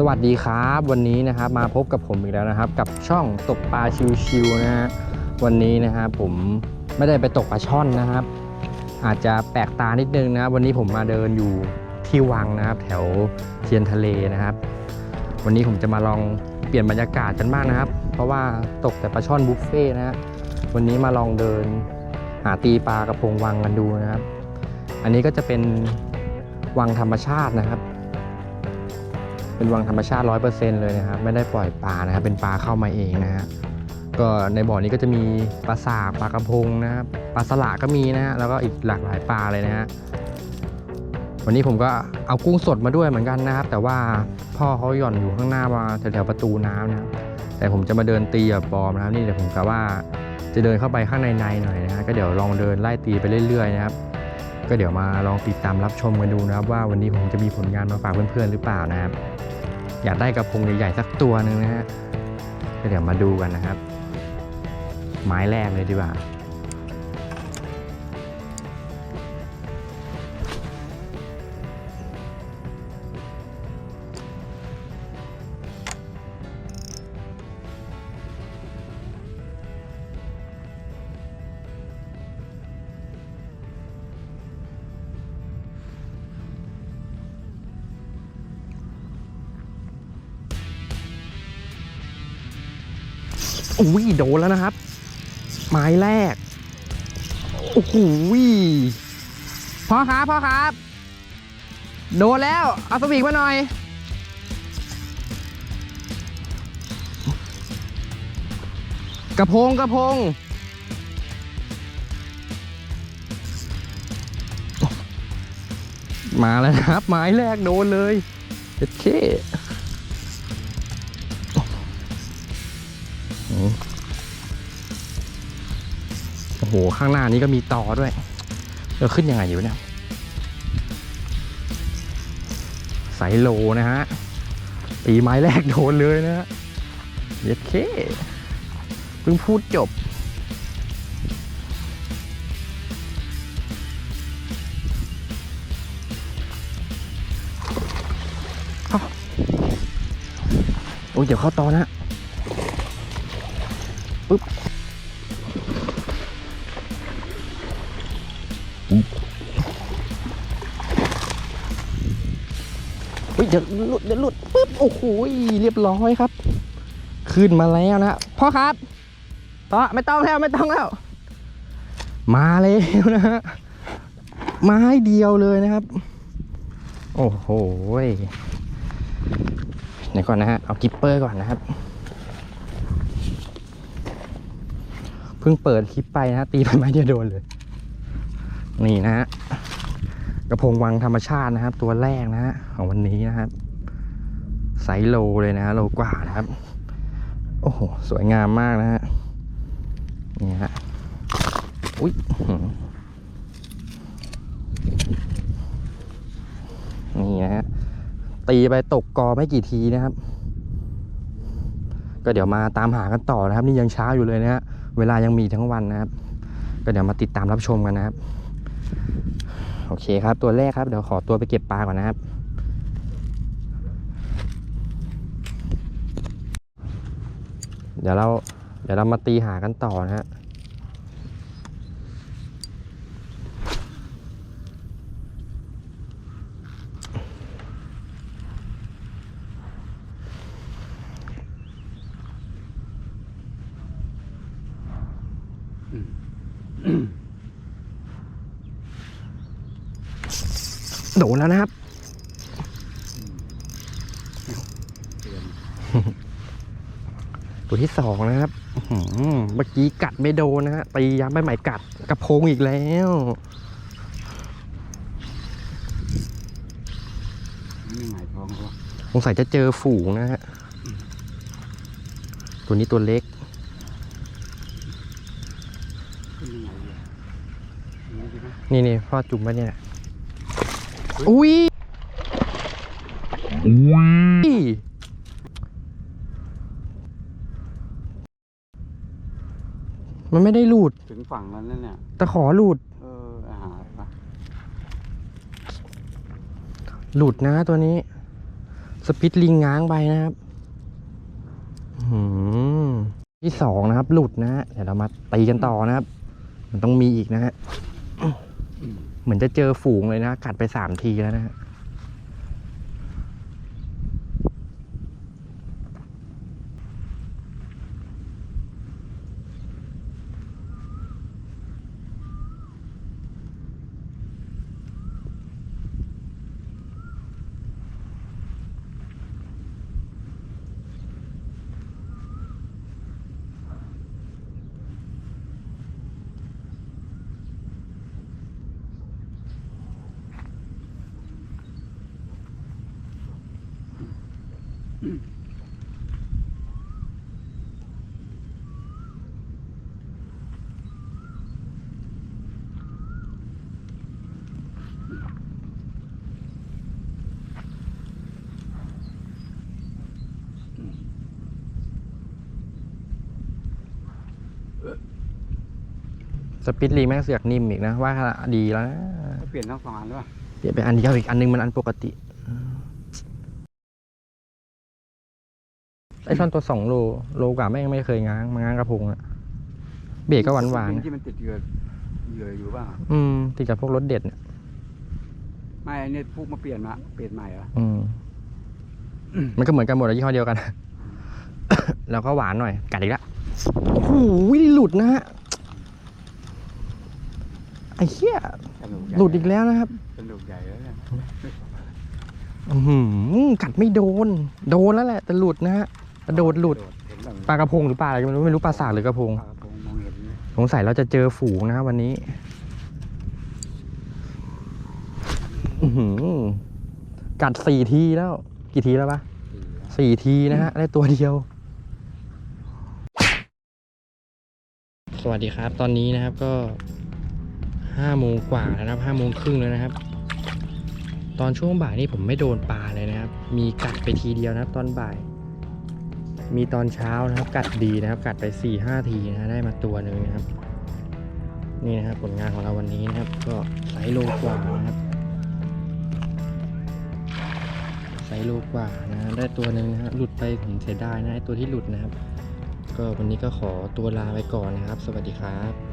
สวัสดีครับวันนี้นะครับมาพบกับผมอีกแล้วนะครับ กับช่องตกปลาชิวๆนะฮะวันนี้นะครับผมไม่ได้ไปตกปลาช่อนนะครับ อาจจะแปลกตานิดนึงนะครับ วันนี้ผมมาเดินอยู่ที่วังนะครับ แถวเทียนทะเลนะครับ วันนี้ผมจะมาลองเปลี่ยนบรรยากาศกันบ้างนะครับ เพราะว่าตกแต่ปลาช่อนบุฟเฟ่นะฮะวันนี้มาลองเดินหาตีปลากระพงวังกันดูนะครับ อันนี้ก็จะเป็นวังธรรมชาตินะครับ เป็นวังธรรมชาติ 100%เลยนะครับ ไม่ได้ปล่อยปลานะครับ เป็นปลาเข้ามาเองนะฮะก็ในบ่อนี้ก็จะมีปลาสากปลากระพงนะครับปลาสละก็มีนะฮะแล้วก็อีกหลากหลายปลาเลยนะฮะวันนี้ผมก็เอากุ้งสดมาด้วยเหมือนกันนะครับ แต่ว่าพ่อเขาหย่อนอยู่ข้างหน้ามาแถวๆประตูน้ำนะครับแต่ผมจะมาเดินตีแบบบอมนะครับนี่เดี๋ยวผมกะว่าจะเดินเข้าไปข้างในในๆหน่อยนะฮะก็เดี๋ยวลองเดินไล่ตีไปเรื่อยๆนะครับ ก็เดี๋ยวมาลองติดตามรับชมกันดูนะครับ ว่าวันนี้ผมจะมีผลงานมาฝากเพื่อนๆหรือเปล่านะครับ อยากได้กระพงใหญ่ๆสักตัวหนึ่งนะฮะก็เดี๋ยวมาดูกันนะครับ ไม้แรกเลยดีกว่า อุ้ยโดนแล้วนะครับ ไม้แรกโอ้โหพ่อครับพ่อครับ โดนแล้ว เอาสวิงมาหน่อย กระพงกระพงมาแล้วครับ ไม้แรกโดนเลยเด็ดเค อ้โห ข้างหน้านี้ก็มีต่อด้วยเออขึ้นยังไงอยู่เนี่ยไซโลนะฮะตีไม้แรกโดนเลยนะฮะเย็ดเคเพิ่งพูดจบอ้าวโอ้ยเดี๋ยวเข้าตอนะปึ๊บ เฮ้ยเดี๋ยวหลุดเดี๋ยวหลุดปึ๊บโอ้โหเรียบร้อยครับ ขึ้นมาแล้วนะพ่อครับต่อไม่ต้องแล้วไม่ต้องแล้ว มาแล้วนะฮะไม้เดียวเลยนะครับ โอ้โหเดี๋ยวก่อนนะฮะเอากิปเปอร์ก่อนนะครับเพิ่งเปิดคลิปไปนะฮะตีไปไม้เดียวโดนเลย นี่นะฮะกระพงวังธรรมชาตินะครับ ตัวแรกนะฮะของวันนี้นะครับไซโลเลยนะฮะโลกว่านะครับ โอ้โห สวยงามมากนะฮะนี่ฮะอุ้ยนี่นะฮะตีไปตกกอไม่กี่ทีนะครับ ก็เดี๋ยวมาตามหากันต่อนะครับ นี่ยังเช้าอยู่เลยนะฮะเวลายังมีทั้งวันนะครับ ก็เดี๋ยวมาติดตามรับชมกันนะครับ โอเคครับ ตัวแรกครับเดี๋ยวขอตัวไปเก็บปลาก่อนนะครับ เดี๋ยวเราเดี๋ยวเรามาตีหากันต่อนะฮะ โดนแล้วนะครับ ตัวที่สองนะครับอื้อหือเมื่อกี้กัดไม่โดนนะฮะตีย้ำไปใหม่กัดกระพงอีกแล้วนี่หงายท้องเขาวะสงสัยจะเจอฝูงนะฮะ ตัวนี้ตัวเล็กขึ้นยังไงดีอะอย่างนี้ดีไหมนี่นี่พ่อจุ่มไปเนี่ย อุ้ยมันไม่ได้หลุดถึงฝั่งแล้วนั่นเนี่ย ตะขอหลุด เอออาหารปะหลุดนะตัวนี้ สปิดลิงง้างไปนะครับอื้อหือที่สองนะครับ หลุดนะฮะเดี๋ยวเรามาตีกันต่อนะครับ มันต้องมีอีกนะฮะ เหมือนจะเจอฝูงเลยนะ กัดไปสามทีแล้วนะฮะ สปิดลิงแม่งเสือกนิ่มอีกนะ ว่าดีแล้วนะเขาเปลี่ยนทั้งสองอันหรือเปล่าเปลี่ยนไปอันเดียวอีกอันนึงมันอันปกติไอช่อนตัวสองโลโลกว่าแม่งไม่เคยง้างมาง้างกระพงอะเบรกก็หวานหวานที่มันติดเหยื่อเหยื่ออยู่บ้างๆอืมติดกับพวกรถเด็ดเนี่ยไม่อันนี้พวกมาเปลี่ยนมาเปลี่ยนใหม่เหรออืมมันก็เหมือนกันหมดอะยี่ห้อเดียวกัน แล้วก็หวานหน่อยกัดอีกแล้วโอ้โหหลุดนะฮะ ไอ้เหี้ยสนุกใญ่หลุดอีกแล้วนะครับสนุกใหญ่แล้วเนี่ยอื้อหือกัดไม่โดน โดนแล้วแหละแต่หลุดนะฮะกระโดดหลุดเห็นแบบปลากระพงหรือปลาอะไรก็ไม่รู้ไม่รู้ปลาสากหรือกระพง ปลากระพงมองเห็นไหมสงสัยเราจะเจอฝูงนะครับวันนี้ อือหือกัดสี่ทีแล้ว กี่ทีแล้วปะสี่แล้วสี่ทีนะฮะ ได้ตัวเดียว สวัสดีครับ ตอนนี้นะครับก็ ห้าโมงกว่าแล้วนะครับห้าโมงครึ่งแล้วนะครับ ตอนช่วงบ่ายนี่ผมไม่โดนปลาเลยนะครับ มีกัดไปทีเดียวนะครับ ตอนบ่าย มีตอนเช้านะครับ กัดดีนะครับ กัดไปสี่ห้าทีนะได้มาตัวหนึ่งนะครับ นี่นะครับผลงานของเราวันนี้นะครับ ก็ไซส์โลกว่านะครับไซส์โลกว่านะได้ตัวหนึ่งนะฮะหลุดไปผมเสียดายนะไอตัวที่หลุดนะครับ ก็วันนี้ก็ขอตัวลาไปก่อนนะครับ สวัสดีครับ